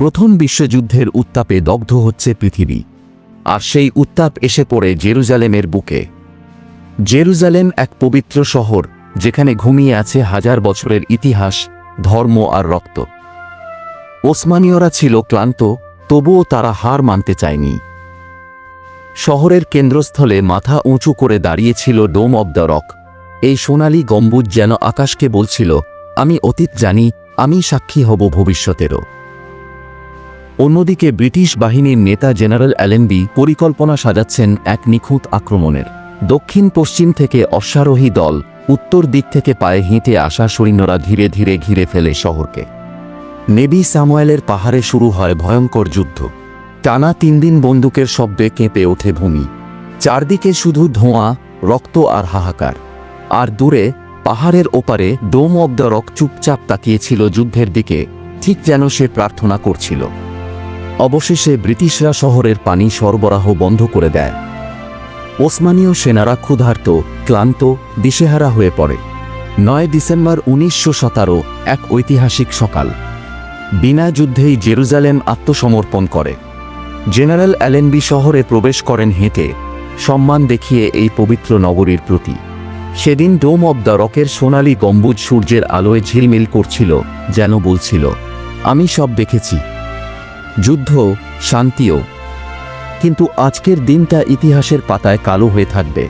প্রথম বিশ্বযুদ্ধের উত্তাপে দগ্ধ হচ্ছে পৃথিবী। আর সেই উত্তাপ এসে পড়ে জেরুজালেমের বুকে। জেরুজালেম এক পবিত্র শহর, যেখানে ঘুমিয়ে আছে হাজার বছরের ইতিহাস, ধর্ম আর রক্ত। ওসমানীয়রা ছিল ক্লান্ত, তবুও তারা হার মানতে চায়নি। শহরের কেন্দ্রস্থলে মাথা উঁচু করে দাঁড়িয়েছিল ডোম অব দ্য রক। এই সোনালি গম্বুজ যেন আকাশকে বলছিল, আমি অতীত জানি, আমি সাক্ষী হব ভবিষ্যতেরও। অন্যদিকে ব্রিটিশ বাহিনীর নেতা জেনারেল অ্যালেনবি পরিকল্পনা সাজাচ্ছেন এক নিখুঁত আক্রমণের। দক্ষিণ পশ্চিম থেকে অশ্বারোহী দল উত্তর দিক থেকে পায়ে হেঁটে আসা সৈন্যরা ধীরে ধীরে ঘিরে ফেলে শহরকে। নেবি স্যামুয়েলের পাহাড়ে শুরু হয় ভয়ঙ্কর যুদ্ধ। টানা তিন দিন বন্দুকের শব্দে কেঁপে ওঠে ভূমি। চারদিকে শুধু ধোঁয়া, রক্ত আর হাহাকার। আর দূরে, পাহাড়ের ওপারে ডোম অব দ্য রক চুপচাপ তাকিয়েছিল যুদ্ধের দিকে, ঠিক যেন সে প্রার্থনা করছিল। অবশেষে ব্রিটিশরা শহরের পানি সরবরাহ বন্ধ করে দেয়। ওসমানীয় সেনারা ক্ষুধার্ত, ক্লান্ত, দিশেহারা হয়ে পড়ে। নয় ডিসেম্বর উনিশশো সতেরো, এক ঐতিহাসিক সকাল। বিনা যুদ্ধেই জেরুজালেম আত্মসমর্পণ করে। জেনারেল অ্যালেনবি শহরে প্রবেশ করেন হেঁটে, সম্মান দেখিয়ে এই পবিত্র নগরীর প্রতি। সেদিন ডোম অব দ্য রকের সোনালি গম্বুজ সূর্যের আলোয় ঝিলমিল করছিল, যেন বলছিল, আমি সব দেখেছি। যুদ্ধ শান্তিও। কিন্তু আজকের দিনটা ইতিহাসের পাতায় কালো হয়ে থাকবে।